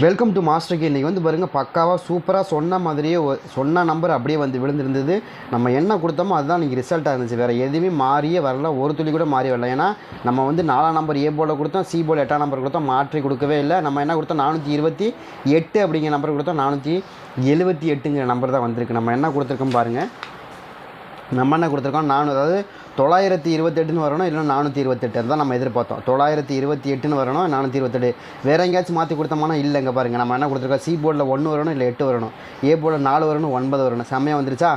Welcome to மாஸ்டருக்கு இன்றைக்கி வந்து பாருங்கள் பக்காவாக சூப்பராக சொன்ன மாதிரியே சொன்ன நம்பர் அப்படியே வந்து விழுந்திருந்தது. நம்ம என்ன கொடுத்தோமோ அதுதான் இன்றைக்கி ரிசல்ட்டாக இருந்துச்சு. வேறு எதுவுமே மாறியே வரல. ஒரு துளி கூட மாறி வரல. ஏன்னா நம்ம வந்து நாலாம் நம்பர் ஏ போல் கொடுத்தோம் சி போல் எட்டாம் நம்பர் கொடுத்தோம் மாற்றி கொடுக்கவே இல்லை. நம்ம என்ன கொடுத்தோம்? நானூற்றி இருபத்தி எட்டு அப்படிங்கிற நம்பர் கொடுத்தோம். நானூற்றி எழுபத்தி எட்டுங்கிற நம்பர் தான் வந்திருக்கு. நம்ம என்ன கொடுத்துருக்கோம் பாருங்கள் நம்ம என்ன கொடுத்துருக்கோம். நானூறு அதாவது தொள்ளாயிரத்தி இருபத்தெட்டுன்னு வரணும் இல்லை நானூற்றி இருபத்தெட்டு. தான் நம்ம எதிர்பார்த்தோம். தொள்ளாயிரத்தி இருபத்தி எட்டுன்னு வரணும் நானூற்றி இருபத்தெட்டு. வேறு எங்கேயாச்சும் மாற்றி கொடுத்தோம்னா இல்லை இங்கே பாருங்கள் நம்ம என்ன கொடுத்துருக்கோம் சி போர்டில் ஒன்று வரணும் இல்லை எட்டு வரணும். ஏ போர்டில் நாலு வரணும் ஒன்பது வரணும். செம்மையாக வந்துருச்சா?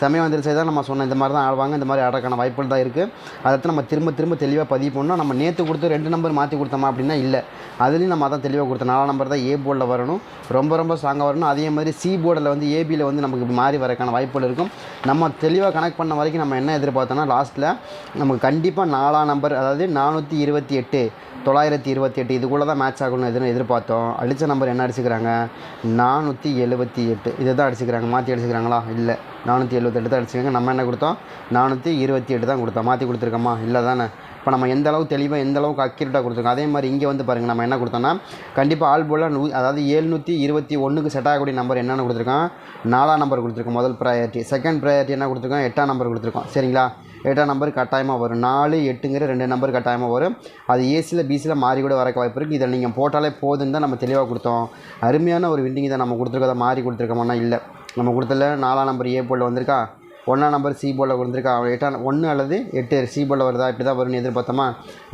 செம்மையாக வந்துருச்சு தான் நம்ம சொன்ன இந்த மாதிரி தான் ஆடுவாங்க இந்த மாதிரி ஆடுறதுக்கான வாய்ப்புகள் தான் இருக்குது அதை நம்ம திரும்ப திரும்ப தெளிவாக பதிவு பண்ணணும். நம்ம நேற்று கொடுத்து ரெண்டு நம்பர் மாற்றி கொடுத்தோமா அப்படின்னா இல்லை. அதுலேயும் நம்ம அதான் தெளிவாக கொடுத்தோம். நாலாம் நம்பர் தான் ஏ போர்டில் வரணும். ரொம்ப ரொம்ப ஸ்ட்ராங்காக வரணும். அதே மாதிரி சி போர்டில் வந்து ஏபியில் வந்து நமக்கு இப்படி மாறி வரக்கான வாய்ப்புகள் இருக்கும். நம்ம தெளிவாக கனெக்ட் பண்ண வரைக்கும் நம்ம என்ன எதிர்பார்த்தோம்னா லாஸ்ட்டில் நமக்கு கண்டிப்பாக நாலாம் நம்பர் அதாவது நானூற்றி இருபத்தி எட்டு தொள்ளாயிரத்தி இருபத்தி எட்டு இதுக்குள்ளே தான் மேட்ச் ஆகணும் எதுன்னு எதிர்பார்த்தோம். அடித்த நம்பர் என்ன அடிச்சுக்கிறாங்க? நானூற்றி எழுபத்தி எட்டு. இதை தான் அடிச்சுக்கிறாங்க. மாற்றி அடிச்சுக்கிறாங்களா? இல்லை. நானூற்றி எழுபத்தெட்டு தான் அடிச்சுக்காங்க நம்ம என்ன கொடுத்தோம்? நானூற்றி இருபத்தி எட்டு தான் கொடுத்தோம். மாற்றி கொடுத்துருக்கோமா? இல்லை தானே. இப்போ நம்ம எந்த அளவு தெளிவாக எந்த அளவுக்கு அக்யூரேட்டாக கொடுத்துருக்கோம்? அதே மாதிரி இங்கே வந்து பாருங்கள் நம்ம என்ன கொடுத்தோம்னா கண்டிப்பாக ஆல் போல நூ அதாவது ஏழ்நூற்றி இருபத்தி ஒன்றுக்கு செட் ஆகக்கூடிய நம்பர் என்னென்னு கொடுத்துருக்கோம். நாலாம் நம்பர் கொடுத்துருக்கோம். முதல் ப்ரையாரிட்டி செகண்ட் ப்ரையாரிட்டி என்ன கொடுத்துருக்கோம்? எட்டாம் நம்பர் கொடுத்துருக்கோம். சரிங்களா? எட்டாம் நம்பர் கட்டாயமாக வரும். நாலு எட்டுங்கிற ரெண்டு நம்பர் கட்டாயமாக வரும். அது ஏசியில் பிசியில் மாறி கூட வரக்க வாய்ப்பு இருக்குது இதில் நீங்கள் போட்டாலே போதுன்னு தான் நம்ம தெளிவாக கொடுத்தோம். அருமையான ஒரு விண்டிங் தான் நம்ம கொடுத்துருக்கோம். மாறி கொடுத்துருக்கோம்னா இல்லை. நம்ம கொடுத்தல நாலாம் நம்பர் ஏ போல் வந்திருக்கா? ஒன்றாம் நம்பர் சி போலில் வந்திருக்கா? எட்டாம் ஒன்று அல்லது எட்டு சி போலில் வருதா? இப்படி தான் வரும்னு எதிர்பார்த்தோமா?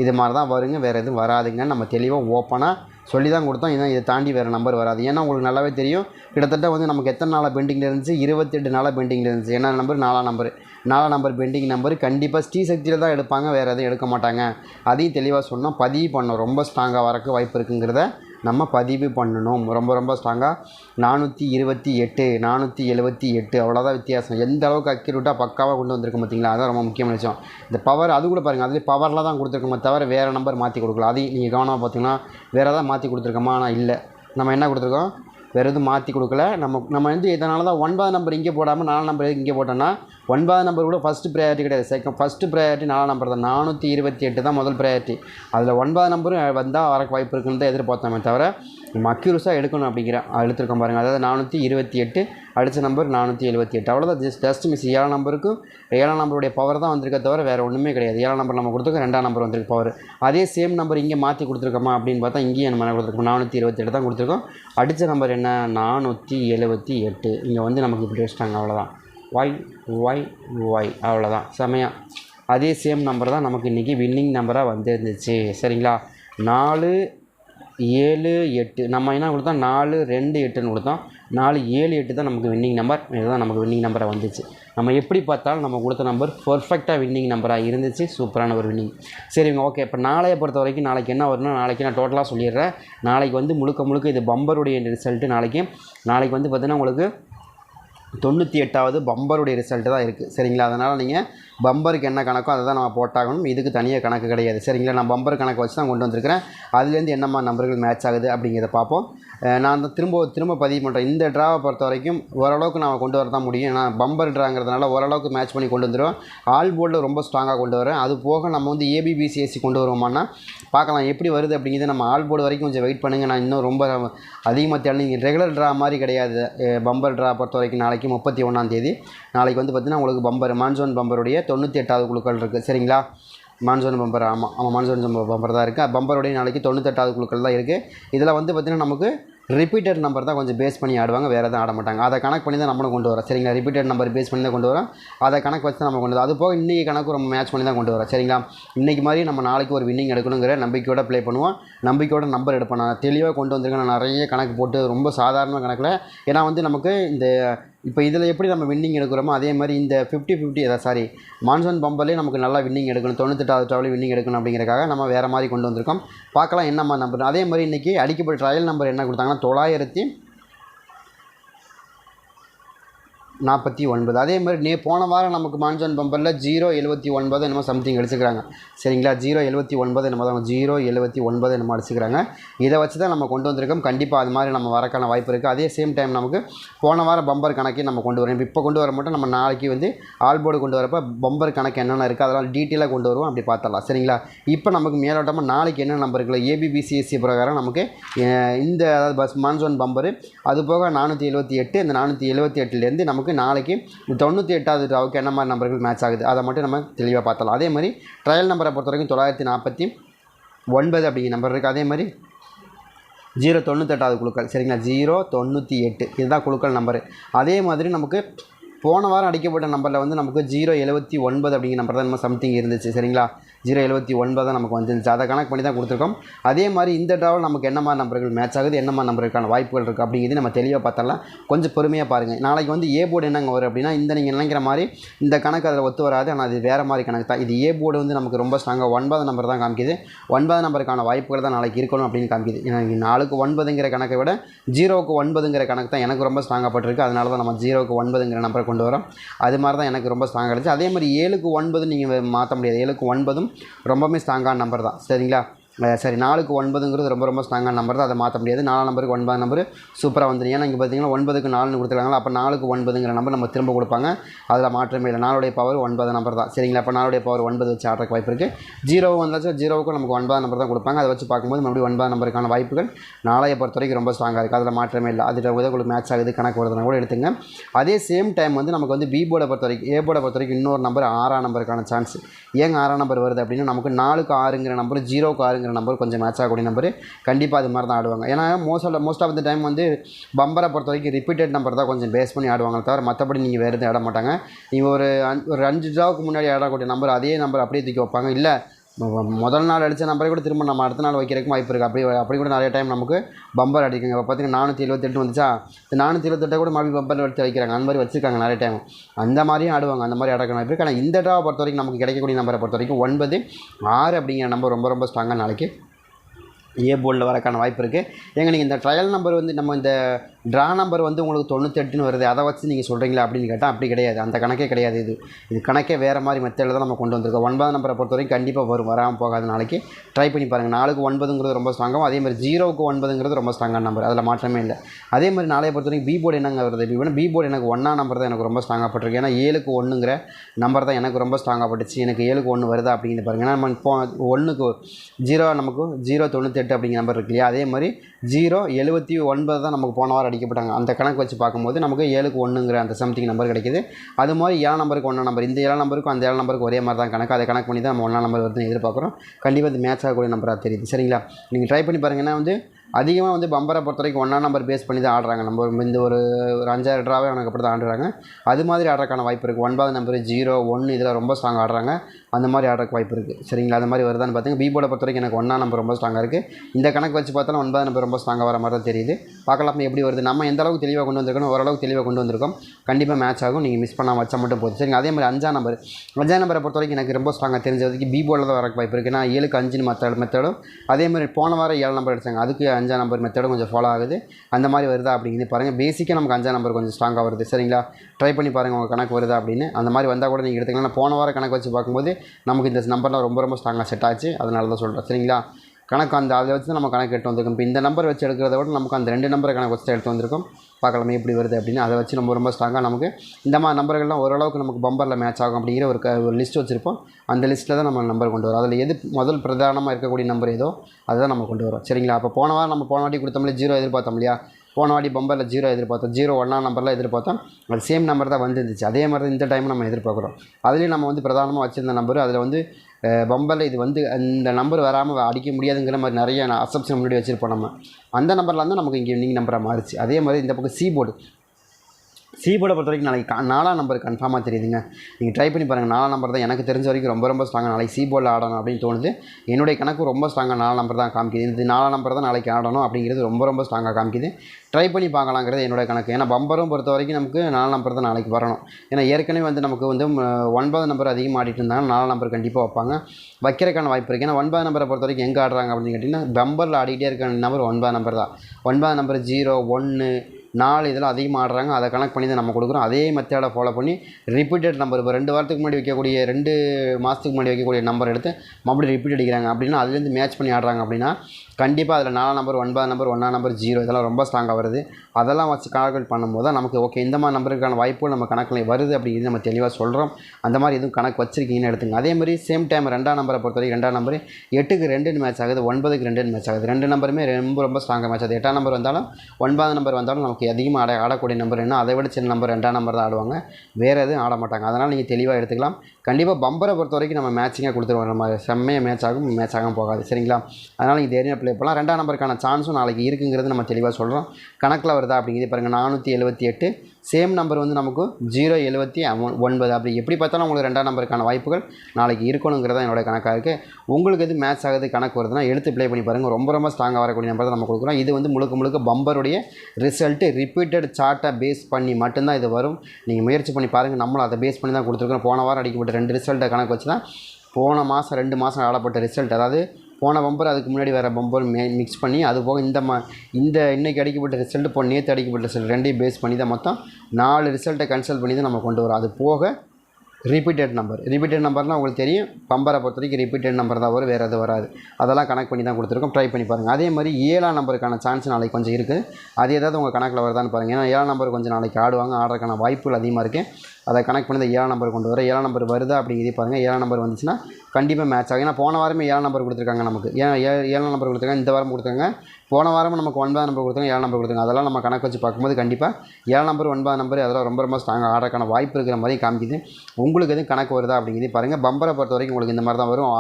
இது மாதிரி தான் வருங்க. வேறு எதுவும் வராதுங்கன்னு நம்ம தெளிவாக ஓப்பனாக சொல்லி தான் கொடுத்தோம். இதான் இதை தாண்டி வேறு நம்பர் வராது. ஏன்னா உங்களுக்கு நல்லாவே தெரியும். கிட்டத்தட்ட வந்து நமக்கு எத்தனை நாளாக பெண்டிங்கில் இருந்துச்சு? இருபத்தெட்டு நாளாக பெண்டிங்கில் இருந்துச்சு. என்ன நம்பர் நாலாம் நம்பர் நாலாம் நம்பர் பெண்டிங் நம்பர் கண்டிப்பாக ஸ்ரீசக்தியில் தான் எடுப்பாங்க வேறு எதுவும் எடுக்க மாட்டாங்க. அதையும் தெளிவாக சொன்னோம் பதிவு பண்ணோம் ரொம்ப ஸ்ட்ராங்காக வரக்கு வாய்ப்பு இருக்குங்கிறத நம்ம பதிவு பண்ணணும். ரொம்ப ரொம்ப ஸ்ட்ராங்காக நானூற்றி இருபத்தி எட்டு நானூற்றி எழுபத்தி எட்டு அவ்வளோதான் வித்தியாசம். எந்த அளவுக்கு அக்யூரேட்டாக பக்காவாக கொண்டு வந்திருக்கோம் பார்த்தீங்களா? அதான் ரொம்ப முக்கியமான விஷயம். இந்த பவர் அது கூட பாருங்கள் அதுலேயே பவரில் தான் கொடுத்துருக்கோமே தவிர வேறு நம்பர் மாற்றி கொடுக்கல. அதையும் நீங்கள் கவனமாக பார்த்தீங்கன்னா வேறு எதாவது மாற்றி கொடுத்துருக்கோமா? ஆனால் இல்லை. நம்ம என்ன கொடுத்துருக்கோம்? வேறு எதுவும் மாற்றி கொடுக்கல. நம்ம நம்ம வந்து இதனால தான் ஒன்பது நம்பர் இங்கே போடாமல் நாலு நம்பர் இங்கே போட்டோன்னா ஒன்பது நம்பர் கூட ஃபஸ்ட்டு ப்ரையாரிட்டி கிடையாது. செகண்ட் ஃபஸ்ட்டு ப்ரையாரிட்டி நாலு நம்பர் தான். நானூற்றி இருபத்தி எட்டு தான் முதல் ப்ரையாரிட்டி அதில் ஒன்பது நம்பரும் வந்தால் வரக்கு வாய்ப்பு இருக்குன்னு தான் எதிர்பார்த்தோமே தவிர நம்ம அக்யூரஸாக எடுக்கணும் அப்படிங்கிற எடுத்துருக்கோம் பாருங்கள் அதாவது நானூற்றி இருபத்தி எட்டு அடித்த நம்பர் நானூற்றி எழுபத்தி எட்டு. அவ்வளோதான் ஜஸ்ட் ஜஸ்ட் மிஸ் ஏழாம் நம்பருக்கும் ஏழாம் நம்பருடைய பவர் தான் வந்திருக்க தவிர வேறு ஒன்றுமே கிடையாது. ஏழாம் நம்பர் நம்ம கொடுத்துருக்கோம் ரெண்டாம் நம்பர் வந்திருக்கு பவர் அதே சேம் நம்பர் இங்கே மாற்றி கொடுத்துருக்கோமா அப்படின்னு பார்த்தா இங்கேயும் நம்ம என்ன கொடுத்துருக்கோம்? நானூற்றி இருபத்தெட்டு தான் கொடுத்துருக்கோம். அடித்த நம்பர் என்ன? நானூற்றி எழுபத்தி எட்டு. இங்கே வந்து நமக்கு இப்படி வச்சிட்டாங்க. அவ்வளோதான் ஒய் ஒய் ஒய் அவ்வளோதான் செமையாக அதே சேம் நம்பர் தான் நமக்கு இன்றைக்கி வின்னிங் நம்பராக வந்துருந்துச்சு. சரிங்களா? நாலு ஏழு எட்டு. நம்ம என்ன கொடுத்தோம்? நாலு ரெண்டு எட்டுன்னு கொடுத்தோம். நாலு ஏழு எட்டு தான் நமக்கு வின்னிங் நம்பர் இதுதான் நமக்கு வின்னிங் நம்பராக வந்துச்சு. நம்ம எப்படி பார்த்தாலும் நம்ம கொடுத்த நம்பர் பர்ஃபெக்டாக வின்னிங் நம்பராக இருந்துச்சு. சூப்பரான ஒரு வின்னிங் சரிங்க ஓகே இப்போ நாளையை பொறுத்த வரைக்கும் நாளைக்கு என்ன வரும்னா நாளைக்கு நான் டோட்டலாக சொல்லிடுறேன். நாளைக்கு வந்து முழுக்க முழுக்க இது பம்பருடைய ரிசல்ட்டு நாளைக்கு. நாளைக்கு வந்து பார்த்தீங்கன்னா உங்களுக்கு தொண்ணூற்றி எட்டாவது பம்பருடைய ரிசல்ட்டு தான் இருக்குது சரிங்களா? அதனால் நீங்கள் பம்பருக்கு என்ன கணக்கோ அதை தான் நம்ம போட்டாகணும். இதுக்கு தனியாக கணக்கு கிடையாது. சரிங்களா? நான் பம்பர் கணக்கு வச்சு தான் கொண்டு வந்திருக்கிறேன். அதுலேருந்து என்னம்மா நம்பர்கள் மேட்ச் ஆகுது அப்படிங்கிறத பார்ப்போம். நான் வந்து திரும்ப திரும்ப பதிவு பண்ணுறேன் இந்த ட்ராவை பொறுத்த வரைக்கும் ஓரளவுக்கு நான் கொண்டு வர தான் முடியும். ஏன்னா பம்பர் ட்ராங்கிறதுனால ஓரளவுக்கு மேட்ச் பண்ணி கொண்டு வந்துடுவோம். ஆல் போர்டில் ரொம்ப ஸ்ட்ராங்காக கொண்டு வரேன் அது போக நம்ம வந்து ஏபிபிசிஎஸ்சி கொண்டு வருவோமான்னா பார்க்கலாம் எப்படி வருது அப்படிங்கிறது நம்ம ஆல் போர்டு வரைக்கும் கொஞ்சம் வெயிட் பண்ணுங்கள் நான் இன்னும் ரொம்ப அதிகமாக தேடி நீங்கள் ரெகுலர் ட்ரா மாதிரி கிடையாது. பம்பர் ட்ரா பொறுத்த வரைக்கும் நாளைக்கு. முப்பத்தி ஒன்றாந்தேதி நாளைக்கு வந்து பார்த்திங்கன்னா உங்களுக்கு பம்பர் மான்சோன் பம்பருடைய தொண்ணூற்றி எட்டாவது குழுக்கள் இருக்குது சரிங்களா? மான்சோன் பம்பர் ஆமாம் ஆமாம் மான்சோன் பம்பர் தான் இருக்குது பம்பருடைய நாளைக்கு தொண்ணூத்தெட்டாவது குழுக்கள் தான் இருக்குது இதில் வந்து பார்த்திங்கன்னா நமக்கு ரிப்பீட்டட் நம்பர் தான் கொஞ்சம் பேஸ் பண்ணி ஆடுவாங்க. வேறு எதுவும் ஆட மாட்டாங்க. அதை கணக்கு பண்ணி தான் நம்மளும் கொண்டு வரோம். சரிங்களா? ரிப்பீட்டட் நம்பர் பேஸ் பண்ணி தான் கொண்டு வரோம். அதை கணக்கு வச்சு தான் நம்ம கொண்டு வரோம். அது போக இன்றைக்கி கணக்கு நம்ம மேட்ச் பண்ணி தான் கொண்டு வரோம். சரிங்களா? இன்றைக்கி மாதிரி நம்ம நாளைக்கு ஒரு வின்னிங் எடுக்கணுங்கிற நம்பிக்கையோட ப்ளே பண்ணுவோம். நம்பிக்கையோட நம்பர் எடுப்போம். நான் தெளிவாக கொண்டு வந்திருக்கேன். நான் நிறைய கணக்கு போட்டு ரொம்ப சாதாரண கணக்கில். ஏன்னா வந்து நமக்கு இந்த இப்போ இதில் எப்படி நம்ம வின்னிங் எடுக்கிறோமோ அதே மாதிரி இந்த ஃபிஃப்டி ஃபிஃப்டி அதான் சாரி மான்சூன் பம்பர்லேயே நமக்கு நல்லா வின்னிங் எடுக்கணும் தொண்ணூத்தெட்டாவது ட்ராவலில் வின்னிங் எடுக்கணும் அப்படிங்கிறக்காக நம்ம வேறு மாதிரி கொண்டு வந்திருக்கோம். பார்க்கலாம் என்னம்மா நம்பர் அதே மாதிரி இன்றைக்கி அடிக்கப்பட்ட ட்ரையல் நம்பர் என்ன கொடுத்தாங்கன்னா தொள்ளாயிரத்தி நாற்பத்தி ஒன்பது. அதே மாதிரி நே போன வாரம் நமக்கு மான்சூன் பம்பரில் ஜீரோ எழுபத்தி ஒன்பது என்னமோ சம்திங் அடிச்சுக்கிறாங்க. சரிங்களா? ஜீரோ எழுபத்தி ஒன்பது என்னமோ தான் ஜீரோ எழுபத்தி ஒன்பது என்னமோ அடிச்சுக்கிறாங்க. இதை வச்சு தான் நம்ம கொண்டு வந்திருக்கோம். கண்டிப்பாக அது மாதிரி நம்ம வரக்கான வாய்ப்பு இருக்குது அதே சேம் டைம் நமக்கு போன வாரம் பம்பர் கணக்கே நம்ம கொண்டு வரோம் இப்போ கொண்டு வர மட்டும் நம்ம நாளைக்கு வந்து ஆல் போர்டு கொண்டு வரப்போ பம்பர் கணக்கு என்னென்ன இருக்குது அதெல்லாம் டீட்டெயிலாக கொண்டு வருவோம். அப்படி பார்த்தலாம் சரிங்களா? இப்போ நமக்கு மேலோட்டமாக நாளைக்கு என்ன நம்பர் இருக்குல்ல? ஏபிபிசிஎஸ்சி பிரகாரம் நமக்கு இந்த அதாவது பஸ் மான்சூன் பம்பரு. அது போக நானூற்றி எழுபத்தி எட்டு. இந்த நானூற்றி எழுபத்தி எட்டுலேருந்து நமக்கு நாளைக்கு தொண்ணூற்றி எட்டாவது ட்ராவுக்கு என்ன மாதிரி நம்பர்கள் மேட்ச் ஆகுது? அதை மட்டும் நம்ம தெளிவாக பார்த்தலாம் அதே மாதிரி ட்ரையல் நம்பரை பொறுத்த வரைக்கும் தொள்ளாயிரத்தி நாற்பத்தி ஒன்பது அப்படிங்கிற நம்பர் இருக்குது அதே மாதிரி ஜீரோ தொண்ணூத்தெட்டாவது குழுக்கள். சரிங்களா? ஜீரோ தொண்ணூற்றி எட்டு. இதுதான் குழுக்கள் நம்பரு அதே மாதிரி நமக்கு போன வாரம் அடிக்கப்பட்ட நம்பரில் வந்து நமக்கு ஜீரோ எழுபத்தி ஒன்பது அப்படிங்கிற நம்பர் தான் நம்ம சம்திங் இருந்துச்சு. சரிங்களா? ஜீரோ எழுபத்தி ஒன்பது தான் நமக்கு வந்துருந்துச்சு. அதை கணக்கு பண்ணி தான் கொடுத்துருக்கோம். அதே மாதிரி இந்த ட்ராவல் நமக்கு என்ன மாதிரி நம்பர்கள் மேட்ச் ஆகுது என்ன மாதிரி நம்பருக்கான வாய்ப்புகள் இருக்குது அப்படிங்கிறது நம்ம தெளிவாக பார்த்தலாம் கொஞ்சம் பொறுமையாக பாருங்கள் நாளைக்கு வந்து ஏ போர்டு என்னங்க வரும் அப்படின்னா இந்த நீங்கள் நினைக்கிற மாதிரி இந்த கணக்கு அதில் ஒத்து வராது. ஆனால் அது வேறு மாதிரி கணக்கு தான். இது ஏ போர்டு வந்து நமக்கு ரொம்ப ஸ்ட்ராங்காக ஒன்பது நம்பர் தான் காமிக்குது. ஒன்பது நம்பருக்கான வாய்ப்புகள் தான் நாளைக்கு இருக்கணும் அப்படின்னு காமிக்குது. எனக்கு நாலுக்கு ஒன்பதுங்கிற கணக்கை விட ஜீரோவுக்கு ஒன்பதுங்கிற கணக்கு தான் எனக்கு ரொம்ப ஸ்ட்ராங்காக பட்டிருக்கு. அதனால தான் நம்ம ஜீரோவுக்கு ஒன்பதுங்கிற நம்பரை கொண்டு வரோம். அது மாதிரி தான் எனக்கு ரொம்ப ஸ்ட்ராங்காக இருந்துச்சு. அதே மாதிரி ஏழுக்கு ஒன்பது நீங்கள் மாற்ற முடியாது. ஏழுக்கு ஒன்பதும் ரொம்பவுமே ஸ்ட்ராங்கான நம்பர் தான். சரிங்களா? சரி நாலுக்கு ஒன்பதுங்கிறது ரொம்ப ரொம்ப ஸ்ட்ராங்கான நம்பர் தான். அதை மாற்ற முடியாது. நாலு நம்பருக்கு ஒன்பது நம்பர் சூப்பராக வந்துடும் ஏன்னா இங்கே பார்த்தீங்கன்னா ஒன்பதுக்கு நாலுன்னு கொடுத்துருக்காங்களா அப்போ நாலுக்கு ஒன்பதுங்கிற நம்பர் நம்ம திரும்ப கொடுப்பாங்க. அதில் மாற்றமே இல்லை. நாளுடைய பவர் ஒன்பது நம்பர் தான். சரிங்களா? அப்போ நாளுடைய பவர் ஒன்பது வச்சு ஆடுறக்கு வாய்ப்பு இருக்குது ஜீரோ வந்தாச்சும் ஜீரோவுக்கும் நமக்கு ஒன்பதாம் நம்பர் தான் கொடுப்பாங்க. அதை வச்சு பார்க்கும்போது மறுபடியும் ஒன்பதாம் நம்பருக்கான வாய்ப்புகள் நாளைய பொறுத்த வரைக்கும் ரொம்ப ஸ்ட்ராங்காக இருக்குது அதில் மாற்றமே இல்லை. அதில் உதவி உங்களுக்கு மேட்ச் ஆகுது கணக்கு வருதுனா கூட எடுத்துங்க. அதே சேம் டைம் வந்து நமக்கு வந்து பி போர்டை பொறுத்த வரைக்கும் ஏ போர்டை பொறுத்த வரைக்கும் இன்னொரு நம்பர் ஆறாம் நம்பருக்கான சான்ஸ் ஏங்க ஆறாம் நம்பர் வருது அப்படின்னா நமக்கு நாலுக்கு ஆறுங்கிற நம்பர் ஜீரோக்கு ஆறுங்கிற நம்பர் கொஞ்சம் மேட்ச் ஆகக்கூடிய நம்பர் கண்டிப்பாக அது மாதிரி தான் ஆடுவாங்க. ஏன்னா most of most of the time வந்து பம்பரை பொறுத்த வரைக்கும் ரிப்பீட்டட் நம்பர் தான் கொஞ்சம் பேஸ் பண்ணி ஆடுவாங்க தவிர மற்றபடி நீங்கள் வேறு எதுவும் ஆட மாட்டாங்க. நீங்கள் ஒரு அஞ்சு ஒரு அஞ்சு ட்ராவுக்கு முன்னாடி ஆடக்கூடிய நம்பர் அதே நம்பர் அப்படியே தூக்கி வைப்பாங்க. இல்லை முதல் நாள் அடித்த நம்பரை கூட திரும்ப நம்ம அடுத்த நாள் வைக்கிறதுக்கும் வாய்ப்பு இருக்குது அப்படி அப்படி கூட நிறைய டைம் நமக்கு பம்பர் அடிக்குங்க. இப்போ பார்த்தீங்கன்னா நானூற்றி எழுபத்தெட்டு வந்துச்சா? இந்த நானூற்றி எழுபத்தெட்டை கூட மறுபடியும் பம்பர் எடுத்து வைக்கிறாங்க. அந்த மாதிரி வச்சுருக்காங்க நிறைய டைம் அந்த மாதிரியும் ஆடுவாங்க. அந்த மாதிரி ஆடக்க வாய்ப்பு இருக்குது ஆனால் இந்த ட்ராவை பொறுத்த வரைக்கும் நமக்கு கிடைக்கக்கூடிய நம்பரை பொறுத்த வரைக்கும் ஒன்பது ஆறு அப்படிங்கிற நம்பர் ரொம்ப ரொம்ப ஸ்ட்ராங்காக நாளைக்கு ஏ போர்டில் வரக்கான வாய்ப்பு இருக்குது ஏங்க நீங்கள் இந்த ட்ரையல் நம்பர் வந்து நம்ம இந்த ட்ரா நம்பர் வந்து உங்களுக்கு தொண்ணூத்தெட்டுன்னு வருது. அதை வச்சு நீங்கள் சொல்கிறீங்களா அப்படின்னு கேட்டால் அப்படி கிடையாது. அந்த கணக்கே கிடையாது இது. இது கணக்கே வேறு மாதிரி மெத்தடில் தான் நம்ம கொண்டு வந்திருக்கோம். ஒன்பதாம் நம்பரை பொறுத்த வரைக்கும் கண்டிப்பாக வரும் வராமல் போகாது நாளைக்கு ட்ரை பண்ணி பாருங்கள் நாலுக்கு ஒன்பதுங்கிறது ரொம்ப ஸ்ட்ராங்காகவும் அதே மாதிரி ஜீரோவுக்கு ஒன்பதுங்கிறது ரொம்ப ஸ்ட்ராங்கான நம்பர் அதில் மாற்றமே இல்லை. அதே மாதிரி நாளைய பொறுத்த வரைக்கும் பி போர்டு என்னங்க வருது? இப்போ பி போர்டு எனக்கு ஒன்றா நம்பர் தான் எனக்கு ரொம்ப ஸ்ட்ராங்காக பட்டிருக்கு. ஏன்னா ஏழுக்கு ஒன்றுங்கிற நம்பர் தான் எனக்கு ரொம்ப ஸ்ட்ராங்காக பட்டுச்சு. எனக்கு ஏழுக்கு ஒன்று வருதா அப்படின்னு பாருங்க. ஏன்னா நம்ம இப்போ ஒன்றுக்கு ஜீரோ நமக்கு ஜீரோ தொண்ணூத்தெட்டு அப்படிங்கிற நம்பர் இருக்கு இல்லையா? அதே மாதிரி ஜீரோ எழுபத்தி ஒன்பது தான் நமக்கு போன வாரம் அடிக்கப்பட்டாங்க. அந்த கணக்கு வச்சு பார்க்கும்போது நமக்கு ஏழுக்கு ஒன்றுங்கிற அந்த சம்திங் நம்பர் கிடைக்குது. அது மாதிரி ஏழாம் நம்பருக்கு ஒன்றா நம்பர் இந்த ஏழாம் நம்பருக்கும் அந்த ஏழாம் நம்பருக்கு ஒரே மாதிரி தான் கணக்கு. அதை கணக்கு பண்ணி தான் நம்ம ஒன்றாம் நம்பர் வருதுன்னு எதிர்பார்க்குறோம். கண்டிப்பாக இது மேட்ச் ஆகக்கூடிய நம்பராக தெரியுது. சரிங்களா? நீங்கள் ட்ரை பண்ணி பாருங்கன்னா வந்து அதிகமாக வந்து பம்பரை பொறுத்த வரைக்கும் ஒன்றா நம்பர் பேஸ் பண்ணி தான் ஆடுறாங்க. நம்ம இந்த ஒரு ஒரு அஞ்சாயிரம் ட்ராவே எனக்கு அப்படி தான் ஆடுறாங்க. அது மாதிரி ஆடுறதுக்கான வாய்ப்பு இருக்குது ஒன்பது நம்பர் ஜீரோ ஒன்று இதில் ரொம்ப ஸ்ட்ராங் ஆடுறாங்க. அந்த மாதிரி ஆடுறக்கு வாய்ப்பு இருக்குது சரிங்களா? அந்த மாதிரி வருதான்னு பார்த்துங்க பீபோட பொறுத்த வரைக்கும் எனக்கு ஒன்றா நம்பர் ரொம்ப ஸ்ட்ராங்காக இருக்குது இந்த கணக்கு வச்சு பார்த்தாலும் ஒன்பது நம்பர் ரொம்ப ஸ்ட்ராங்காக வர மாதிரி தான் தெரியுது. பார்க்கலாம் எப்படி வருது? நம்ம எந்த அளவுக்கு தெளிவாக கொண்டு வந்திருக்கணும்? ஓரளவுக்கு தெளிவாக கொண்டு வந்திருக்கோம். கண்டிப்பாக மேட்ச் ஆகும். நீங்கள் மிஸ் பண்ணாமல் வச்சா மட்டும் போதும். சரிங்க. அதே மாதிரி அஞ்சாம் நம்பர் அஞ்சாம் நம்பரை பொறுத்த வரைக்கும் எனக்கு ரொம்ப ஸ்ட்ராங்காக தெரிஞ்ச வரைக்கும் தான் வரக்கு வாய்ப்பு இருக்குது நான் ஏழுக்கு அஞ்சுன்னு மற்ற மெத்தடும் அதே மாதிரி போன வாரம் ஏழு நம்பர் அடித்தாங்க அதுக்கு அஞ்சாம் நம்பர் மெத்தடும் கொஞ்சம் ஃபாலோ ஆகுது. அந்த மாதிரி வருதா அப்படிங்கிறது பாருங்கள் பேசிக்காக நமக்கு அஞ்சாம் நம்பர் கொஞ்சம் ஸ்ட்ராங்காக வருது. சரிங்களா? ட்ரை பண்ணி பாருங்கள் உங்கள் கணக்கு வருதா அப்படின்னு. அந்த மாதிரி வந்தால் கூட நீங்கள் எடுத்துக்கலாம். நான் போன வாரம் கணக்கு வச்சு பார்க்கும்போது நமக்கு இந்த நம்பர்லாம் ரொம்ப ரொம்ப ஸ்ட்ராங்காக செட் ஆச்சு. அதனால தான் சொல்கிறேன் சரிங்களா? கணக்கு அந்த அதை வச்சு நம்ம கணக்கு எடுத்து வந்திருக்கோம். இப்போ இந்த நம்பர் வச்சு எடுக்கிறத விட நமக்கு அந்த ரெண்டு நம்பரை கணக்கு வச்சு எடுத்து வந்திருக்கோம். பார்க்கலாமே எப்படி வருது அப்படின்னு. அதை வச்சு ரொம்ப ரொம்ப ஸ்ட்ராங்காக நமக்கு இந்த மாதிரி நம்பர்கள்லாம் ஓரளவுக்கு நமக்கு பம்பரில் மேட்ச் ஆகும் அப்படிங்கிற ஒரு க ஒரு லிஸ்ட் வச்சுருப்போம். அந்த லிஸ்ட்டில் தான் நம்ம நம்பர் கொண்டு வரோம். அதில் எது முதல் பிரதானமாக இருக்கக்கூடிய நம்பர் ஏதோ அதுதான் நம்ம கொண்டு வரோம். சரிங்களா? அப்போ போன வாரம் நம்ம போன வாட்டி கொடுத்தோம்ல ஜீரோ எதிர்பார்த்தோம் இல்லையா? போன வாட்டி பம்பரில் ஜீரோ எதிர்பார்த்தோம். ஜீரோ ஒன்றா நம்பரில் எதிர்பார்த்தோம். அது சேம் நம்பர் தான் வந்துருந்துச்சு. அதே மாதிரி தான் இந்த டைம் நம்ம எதிர்பார்க்குறோம். அதுலேயும் நம்ம வந்து பிரதானமாக வச்சுருந்த நம்பர் அதில் வந்து பம்பரில் இது வந்து அந்த நம்பர் வராமல் அடிக்க முடியாதுங்கிற மாதிரி நிறைய அசப்ஷன் முன்னாடி வச்சுருப்போம் நம்ம. அந்த நம்பரில் வந்து நமக்கு இங்கே இன்னிங் நம்பராக மாறுச்சு. அதே மாதிரி இந்த பக்கம் சி போர்டு சீபோட பொறுத்த வரைக்கும் நாளைக்கு நாலாம் நம்பர் கன்ஃபார்மாக தெரியுதுங்க. நீங்கள் ட்ரை பண்ணி பாருங்கள் நாலாம் நம்பர் தான். எனக்கு தெரிஞ்ச வரைக்கும் ரொம்ப ரொம்ப ஸ்ட்ராங்காக நாளைக்கு சி போர்டில் ஆடணும் அப்படின்னு தோணுது. என்னுடைய கணக்கு ரொம்ப ஸ்ட்ராங்காக நாலாம் நம்பர் தான் காமிக்குது. இது நாலாம் நம்பர் தான் நாளைக்கு ஆடணும் அப்படிங்கிறது ரொம்ப ரொம்ப ஸ்ட்ராங்காக காமிக்குது. ட்ரை பண்ணி பார்க்கலாங்கிறது என்னோட கணக்கு. ஏன்னா பம்பரும் பொறுத்த வரைக்கும் நமக்கு நாலாம் நம்பர் தான் நாளைக்கு வரணும். ஏன்னா ஏற்கனவே வந்து நமக்கு வந்து ஒன்பது நம்பர் அதிகமாக ஆடிட்டு இருந்தாங்க நாலாம் நம்பர் கண்டிப்பாக வைப்பாங்க. வைக்கிறதுக்கான வாய்ப்பு இருக்குது ஏன்னா ஒன்பது நம்பரை பொறுத்த வரைக்கும் எங்கே ஆடுறாங்க அப்படின்னு கேட்டிங்கன்னா பம்பரில் ஆடிக்கிட்டே இருக்க நம்பர் ஒன்பது நம்பர் தான். ஒன்பது நம்பர் ஜீரோ ஒன்று நாலு இதில் அதிகமாக ஆடுறாங்க. அதை கனெக்ட் பண்ணி தான் நம்ம கொடுக்குறோம். அதே மெத்தடை ஃபாலோ பண்ணி ரிப்பீட்டட் நம்பர் இப்போ ரெண்டு வாரத்துக்கு முன்னாடி வைக்கக்கூடிய ரெண்டு மாதத்துக்கு முன்னாடி வைக்கக்கூடிய நம்பர் எடுத்து மறுபடியும் ரிப்பீட் அடிக்கிறாங்க. அப்படின்னா அதுலேருந்து மேட்ச் பண்ணி ஆடுறாங்க அப்படின்னா கண்டிப்பாக அதில் நாலாம் நம்பர் ஒன்பதாம் நம்பர் ஒன்றாம் நம்பர் ஜீரோ இதெல்லாம் ரொம்ப ஸ்ட்ராங்காக வருது. அதெல்லாம் வச்சு கால்குலேட் பண்ணும்போது தான் நமக்கு ஓகே இந்த மாதிரி நம்பருக்கான வாய்ப்புகள் நம்ம கணக்கில் வருது அப்படிங்கிறது நம்ம தெளிவாக சொல்கிறோம் அந்த மாதிரி எதுவும் கணக்கு வச்சிருக்கீங்கன்னு எடுத்துங்க அதே மாதிரி சேம் டைம் ரெண்டாம் நம்பரை பொறுத்த வரைக்கும் ரெண்டாம் நம்பர் எட்டுக்கு ரெண்டுன்னு மேட்ச் ஆகுது ஒன்பதுக்கு ரெண்டுன்னு மேட்ச் ஆகுது. ரெண்டு நம்பருமே ரொம்ப ரொம்ப ஸ்ட்ராங்காக மேட்ச் ஆகுது. எட்டாம் நம்பர் வந்தாலும் ஒன்பதாம் நம்பர் வந்தாலும் நமக்கு அதிகமாக ஆட ஆடக்கூடிய நம்பர் என்ன? அதை விட சின்ன நம்பர் ரெண்டாம் நம்பர் தான் ஆடுவாங்க. வேறு எதுவும் ஆட மாட்டாங்க. அதனால் நீங்கள் தெளிவாக எடுத்துக்கலாம். கண்டிப்பாக பம்பரை பொறுத்த வரைக்கும் நம்ம மேட்சிங்காக கொடுத்துருவோம் நம்ம செம்மையாக மேட்ச் ஆகும் மேட்ச் ஆகாமல் போகாது. சரிங்களா? அதனால் நீங்கள் தைரியம் ப்ளே ரெண்டாம் நம்பருக்கான சான்ஸும் நாளைக்கு இருக்குங்கிறது நம்ம தெளிவாக சொல்கிறோம் கணக்கில் வருதா அப்படிங்கிறது பாருங்கள் நானூற்றி எழுபத்தி எட்டு. சேம் நம்பர் வந்து நமக்கு ஜீரோ எழுபத்தி ஒன்பது. அப்படி எப்படி பார்த்தாலும் உங்களுக்கு ரெண்டாம் நம்பருக்கான வாய்ப்புகள் நாளைக்கு இருக்கணுங்கிறதா என்னோட கணக்காக இருக்குது உங்களுக்கு எது மேட்ச் ஆகுது கணக்கு வருதுன்னா எடுத்து ப்ளே பண்ணி பாருங்கள் ரொம்ப ரொம்ப ஸ்ட்ராங்காக வரக்கூடிய நம்பர் தான் நம்ம கொடுக்குறோம். இது வந்து முழுக்க முழுக்க பம்பருடைய ரிசல்ட்டு ரிப்பீட்டட் சார்ட்டை பேஸ் பண்ணி மட்டும்தான் இது வரும். நீங்கள் முயற்சி பண்ணி பாருங்கள் நம்மளும் அதை பேஸ் பண்ணி தான் கொடுத்துருக்கோம். போன வாரம் அடிக்கப்பட்ட ரெண்டு ரிசல்ட்டை கணக்கு வச்சு தான் போன மாதம் ரெண்டு மாதம் ஆடப்பட்ட ரிசல்ட் அதாவது போன பம்பர் அதுக்கு முன்னாடி வேறு பம்பர் மே மிக்ஸ் பண்ணி அது போக இந்த ம இந்த இன்றைக்கி அடிக்கப்பட்ட ரிசல்ட் இப்போ நேற்று அடிக்கப்பட்ட ரிசல்ட் ரெண்டையும் பேஸ் பண்ணி தான் மொத்தம் நாலு ரிசல்ட்டை கன்சல்ட் பண்ணி தான் நம்ம கொண்டு வரோம். அது போக ரிப்பீட்டட் நம்பர் ரிப்பீட்டட் நம்பர்னால் உங்களுக்கு தெரியும் பம்பரை பொறுத்த வரைக்கும் ரிப்பீட்டட் நம்பர் தான் வரும் வேறு எதுவும் வராது. அதெல்லாம் கனெக்ட் பண்ணி தான் கொடுத்துருக்கோம். ட்ரை பண்ணி பாருங்கள் அதே மாதிரி ஏழாம் நம்பருக்கான சான்ஸ் நாளைக்கு கொஞ்சம் இருக்குது அது ஏதாவது உங்கள் கணக்கில் வருதான்னு பாருங்கள் ஏன்னா ஏழாம் நம்பர் கொஞ்சம் நாளைக்கு ஆடுவாங்க ஆடுறதுக்கான வாய்ப்புகள் அதிகமாக இருக்குது அதை கனெக்ட் பண்ணி ஏழாம் நம்பர் கொண்டு வர ஏழாம் நம்பர் வருதா அப்படிங்கிறதே பாருங்கள் ஏழாம் நம்பர் வந்துச்சுன்னா கண்டிப்பாக மேட்ச் ஆகும். ஏன்னா போன வாரமே ஏழாம் நம்பர் கொடுத்துருக்காங்க நமக்கு. ஏன் ஏ ஏழாம் நம்பர் கொடுத்துருக்காங்க? இந்த வாரம் கொடுத்தாங்க போன வாரமும் நமக்கு ஒன்பதாம் நம்பர் கொடுத்தாங்க ஏழாம் நம்பர் கொடுத்தாங்க அதெல்லாம் நம்ம கணக்கு வச்சு பார்க்கும்போது கண்டிப்பாக ஏழாம் நம்பர் ஒன்பதாம் நம்பர் அதெல்லாம் ரொம்ப ரொம்ப ஸ்ட்ராங்காக ஆடுறதுக்கான வாய்ப்பு இருக்கிற மாதிரி காமிக்குது. உங்களுக்கு எதுவும் கணக்கு வருதா அப்படிங்கிறது பாருங்கள் பம்பரை பொறுத்த வரைக்கும் உங்களுக்கு இந்த மாதிரி தான் வரும்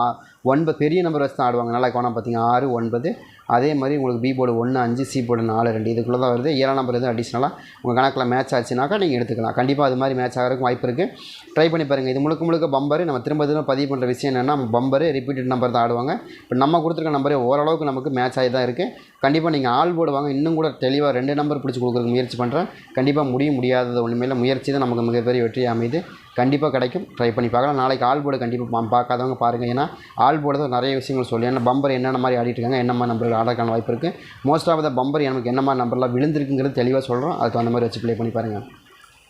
ஒன்பது பெரிய நம்பர் வச்சு தான் ஆடுவாங்க. நல்லா கோணம் பார்த்தீங்கன்னா ஆறு ஒன்பது. அதே மாதிரி உங்களுக்கு பி போர்டு ஒன்று அஞ்சு சி போர்டு நாலு ரெண்டு இதுக்குள்ளே தான் வருது. ஏழாம் நம்பர் எதுவும் அடிஷ்னலாக உங்கள் கணக்கில் மேட்ச் ஆச்சுனாக்கா நீங்கள் எடுத்துக்கலாம். கண்டிப்பாக அது மாதிரி மேட்ச் ஆகிறதுக்கு வாய்ப்பு இருக்குது ட்ரை பண்ணி பாருங்கள் இது முழுக்க முழுக்க பம்பர். நம்ம திரும்ப திரும்ப பதிவு பண்ணுற விஷயம் என்னென்னா பம்பரு ரிப்பீட்டட் நம்பர் தான் ஆடுவாங்க. இப்போ நம்ம கொடுத்துருக்க நம்பரே ஓரளவுக்கு நமக்கு மேட்ச் ஆகி தான் இருக்குது கண்டிப்பாக நீங்கள் ஆள் போடுவாங்க இன்னும் கூட தெளிவாக ரெண்டு நம்பர் பிடிச்சி கொடுக்குறதுக்கு முயற்சி பண்ணுறேன் கண்டிப்பாக முடிய முடியாதது ஒன்றுமே முயற்சி தான் நமக்கு மிகப்பெரிய வெற்றி அமையுது. கண்டிப்பாக கிடைக்கும். ட்ரை பண்ணி பார்க்கலாம். நாளைக்கு ஆள் போர்டு கண்டிப்பாக பார்க்காதவங்க பாருங்கள் ஏன்னா ஆள் போர்டு தான் நிறைய விஷயங்கள் சொல்லி. ஏன்னா பம்பர் என்னென்ன மாதிரி ஆடிட்டு இருக்காங்க என்ன மாதிரி நம்பர் ஆடுறதுக்கான வாய்ப்பு இருக்குது மோஸ்ட் ஆஃப் த பம்பர் எனக்கு என்ன மாதிரி நம்பர்லாம் விழுந்திருக்குங்கிறது தெளிவாக சொல்கிறோம் அதுக்கு அந்த மாதிரி வச்சு ப்ளே பண்ணி பாருங்கள்